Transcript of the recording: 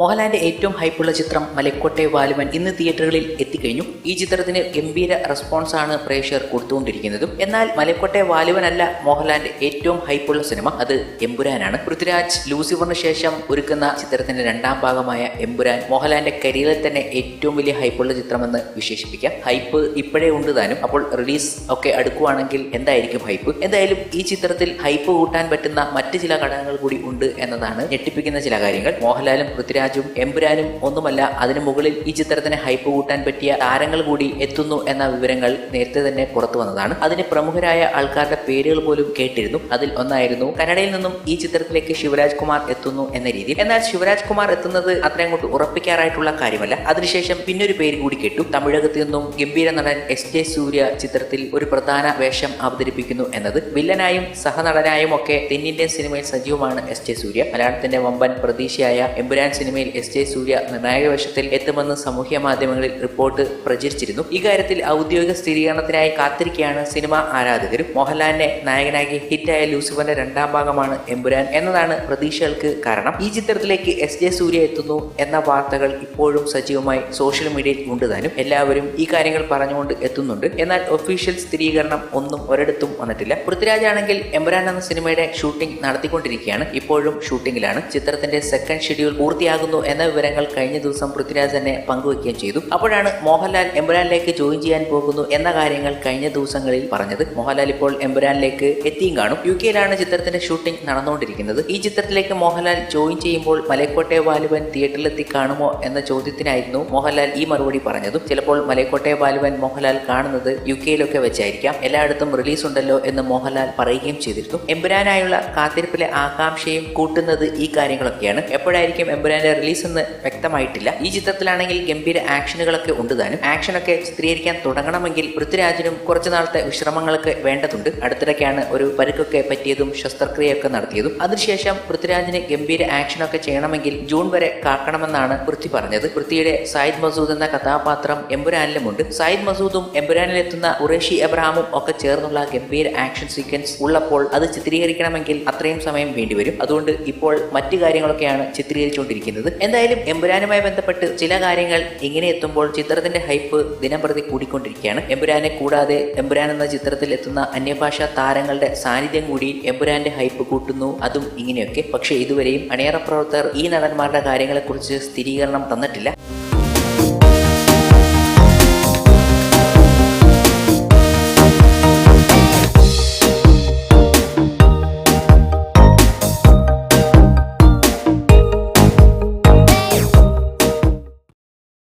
മോഹൻലാലിന്റെ ഏറ്റവും ഹൈപ്പുള്ള ചിത്രം മലക്കോട്ടെ വാലുവൻ ഇന്ന് തിയേറ്ററുകളിൽ എത്തിക്കഴിഞ്ഞു. ഈ ചിത്രത്തിന് ഗംഭീര റെസ്പോൺസ് ആണ് പ്രേക്ഷകർ കൊടുത്തുകൊണ്ടിരിക്കുന്നതും. എന്നാൽ മലക്കോട്ടെ വാലുവനല്ല മോഹൻലാലിന്റെ ഏറ്റവും ഹൈപ്പുള്ള സിനിമ. അത് എമ്പുരാനാണ്. പൃഥ്വിരാജ് ലൂസിഫറിന് ശേഷം ഒരുക്കുന്ന ചിത്രത്തിന്റെ രണ്ടാം ഭാഗമായ എമ്പുരാൻ മോഹൻലാലിന്റെ കരിയറിൽ തന്നെ ഏറ്റവും വലിയ ഹൈപ്പുള്ള ചിത്രമെന്ന് വിശേഷിപ്പിക്കാം. ഹൈപ്പ് ഇപ്പോഴേ ഉണ്ട് താനും. അപ്പോൾ റിലീസ് ഒക്കെ അടുക്കുവാണെങ്കിൽ എന്തായിരിക്കും ഹൈപ്പ്? എന്തായാലും ഈ ചിത്രത്തിൽ ഹൈപ്പ് കൂട്ടാൻ പറ്റുന്ന മറ്റ് ചില ഘടകങ്ങൾ കൂടി ഉണ്ട് എന്നതാണ് ഞെട്ടിപ്പിക്കുന്ന ചില കാര്യങ്ങൾ. മോഹൻലാലും പൃഥ്വിരാജും എമ്പുരാനും ഒന്നുമല്ല അതിനു മുകളിൽ ഈ ചിത്രത്തിന് ഹൈപ്പ് കൂട്ടാൻ പറ്റിയ താരങ്ങൾ കൂടി എത്തുന്നു എന്ന വിവരങ്ങൾ നേരത്തെ തന്നെ പുറത്തു വന്നതാണ്. അതിന് പ്രമുഖരായ ആൾക്കാരുടെ പേരുകൾ പോലും കേട്ടിരുന്നു. അതിൽ ഒന്നായിരുന്നു കന്നഡയിൽ നിന്നും ഈ ചിത്രത്തിലേക്ക് ശിവരാജ് കുമാർ എത്തുന്നു എന്ന രീതി എന്നാൽ ശിവരാജ് കുമാർ എത്തുന്നത് അത്ര അങ്ങോട്ട് ഉറപ്പിക്കാറായിട്ടുള്ള കാര്യമല്ല. അതിനുശേഷം പിന്നൊരു പേര് കൂടി കേട്ടു. തമിഴകത്തു നിന്നും ഗംഭീര നടൻ എസ് ജെ സൂര്യ ചിത്രത്തിൽ ഒരു പ്രധാന വേഷം അവതരിപ്പിക്കുന്നു എന്നത്. വില്ലനായും സഹനടനായും ഒക്കെ തെന്നിന്ത്യൻ സിനിമയിൽ സജീവമാണ് എസ് ജെ സൂര്യ. മലയാളത്തിന്റെ വമ്പൻ പ്രതീക്ഷയായ എമ്പുരാൻ സിനിമയിൽ എസ് ജെ സൂര്യ നിർണായക വേഷത്തിൽ എത്തുമെന്ന് സാമൂഹ്യ മാധ്യമങ്ങളിൽ റിപ്പോർട്ട് പ്രചരിച്ചിരുന്നു. ഇക്കാര്യത്തിൽ ഔദ്യോഗിക സ്ഥിരീകരണത്തിനായി കാത്തിരിക്കുകയാണ് സിനിമ ആരാധകരും. മോഹൻലാലിനെ നായകനാക്കി ഹിറ്റായ ലൂസിഫറിന്റെ രണ്ടാം ഭാഗമാണ് എമ്പുരാൻ എന്നതാണ് പ്രതീക്ഷകൾക്ക് കാരണം. ഈ ചിത്രത്തിലേക്ക് എസ് ജെ സൂര്യ എത്തുന്നു എന്ന വാർത്തകൾ ഇപ്പോഴും സജീവമായി സോഷ്യൽ മീഡിയയിൽ ഉണ്ട് താനും എല്ലാവരും ഈ കാര്യങ്ങൾ പറഞ്ഞുകൊണ്ട് എത്തുന്നുണ്ട്. എന്നാൽ ഒഫീഷ്യൽ സ്ഥിരീകരണം ഒന്നും ഒരിടത്തും വന്നിട്ടില്ല. പൃഥ്വിരാജ് ആണെങ്കിൽ എമ്പുരാൻ എന്ന സിനിമയുടെ ഷൂട്ടിംഗ് നടത്തിക്കൊണ്ടിരിക്കുകയാണ്. ഇപ്പോഴും ഷൂട്ടിംഗിലാണ്. ചിത്രത്തിന്റെ സെക്കൻഡ് ഷെഡ്യൂൾ പൂർത്തിയാകുന്നു എന്ന വിവരങ്ങൾ കഴിഞ്ഞ ദിവസം പൃഥ്വിരാജ് തന്നെ പങ്കുവയ്ക്കുകയും ചെയ്തു. അപ്പോഴാണ് മോഹൻലാൽ എമ്പുരാനിലേക്ക് ജോയിൻ ചെയ്യാൻ പോകുന്നു എന്ന കാര്യങ്ങൾ കഴിഞ്ഞ ദിവസങ്ങളിൽ പറഞ്ഞത്. മോഹൻലാൽ ഇപ്പോൾ എമ്പുരാനിലേക്ക് എത്തിയും കാണും. യു കെയിലാണ് ചിത്രത്തിന്റെ ഷൂട്ടിംഗ് നടന്നുകൊണ്ടിരിക്കുന്നത്. ഈ ചിത്രത്തിലേക്ക് മോഹൻലാൽ ജോയിൻ ചെയ്യുമ്പോൾ മലക്കോട്ടെ വാലുവൻ തിയേറ്ററിലെത്തി കാണുമോ എന്ന ചോദ്യത്തിനായിരുന്നു മോഹൻലാൽ ഈ മറുപടി പറഞ്ഞതും. ചിലപ്പോൾ മലക്കോട്ടെ വാലുവൻ മോഹൻലാൽ കാണുന്നത് യു കെയിലൊക്കെ വെച്ചായിരിക്കാം. എല്ലായിടത്തും റിലീസ് ഉണ്ടല്ലോ എന്ന് മോഹൻലാൽ പറയുകയും ചെയ്തിരുന്നു. എമ്പുരാനായുള്ള കാത്തിരിപ്പിലെ ആകാംക്ഷയും കൂട്ടുന്നത് ഈ കാര്യങ്ങളൊക്കെയാണ്. എപ്പോഴായിരിക്കും എമ്പുരാന്റെ റിലീസ് എന്ന് വ്യക്തമായിട്ടില്ല. ഈ ചിത്രത്തിലാണെങ്കിൽ ഗംഭീര ആക്ഷനുകളൊക്കെ ഉണ്ട് താനും. ആക്ഷനൊക്കെ ചിത്രീകരിക്കാൻ തുടങ്ങണമെങ്കിൽ പൃഥ്വിരാജിനും കുറച്ചു നാളത്തെ വിശ്രമങ്ങളൊക്കെ വേണ്ടതുണ്ട്. അടുത്തിടയ്ക്കാണ് ഒരു പരുക്കൊക്കെ പറ്റിയതും ശസ്ത്രക്രിയയൊക്കെ നടത്തിയതും. അതിനുശേഷം പൃഥ്വിരാജിന് ഗംഭീര ആക്ഷനൊക്കെ ചെയ്യണമെങ്കിൽ ജൂൺ വരെ കാക്കണമെന്നാണ് പൃഥ്വി പറഞ്ഞത്. പൃഥ്വിയുടെ സായിദ് മസൂദ് എന്ന കഥാപാത്രം എമ്പുരാനിലുമുണ്ട്. സായിദ് മസൂദും എമ്പുരാനിലെത്തുന്ന ഉറേഷി എബ്രഹാമും ഒക്കെ ചേർന്നുള്ള ഗംഭീര ആക്ഷൻ സീക്വൻസ് ഉള്ളപ്പോൾ അത് ചിത്രീകരിക്കണമെങ്കിൽ അത്രയും സമയം വേണ്ടിവരും. അതുകൊണ്ട് ഇപ്പോൾ മറ്റു കാര്യങ്ങളൊക്കെയാണ് ചിത്രീകരിച്ചുകൊണ്ടിരിക്കുന്നത്. എന്തായാലും എമ്പുരാനുമായി ബന്ധപ്പെട്ട് ചില കാര്യങ്ങൾ ഇങ്ങനെ എത്തുമ്പോൾ ചിത്രത്തിന്റെ ഹൈപ്പ് ദിനം പ്രതി കൂടിക്കൊണ്ടിരിക്കുകയാണ്. എമ്പുരാനെ കൂടാതെ എമ്പുരാൻ എന്ന ചിത്രത്തിൽ എത്തുന്ന അന്യഭാഷാ താരങ്ങളുടെ സാന്നിധ്യം കൂടി എമ്പുരാന്റെ ഹൈപ്പ് കൂട്ടുന്നു. അതും ഇങ്ങനെയൊക്കെ. പക്ഷേ ഇതുവരെയും അണിയറ പ്രവർത്തകർ ഈ നടന്മാരുടെ കാര്യങ്ങളെക്കുറിച്ച് സ്ഥിരീകരണം തന്നിട്ടില്ല.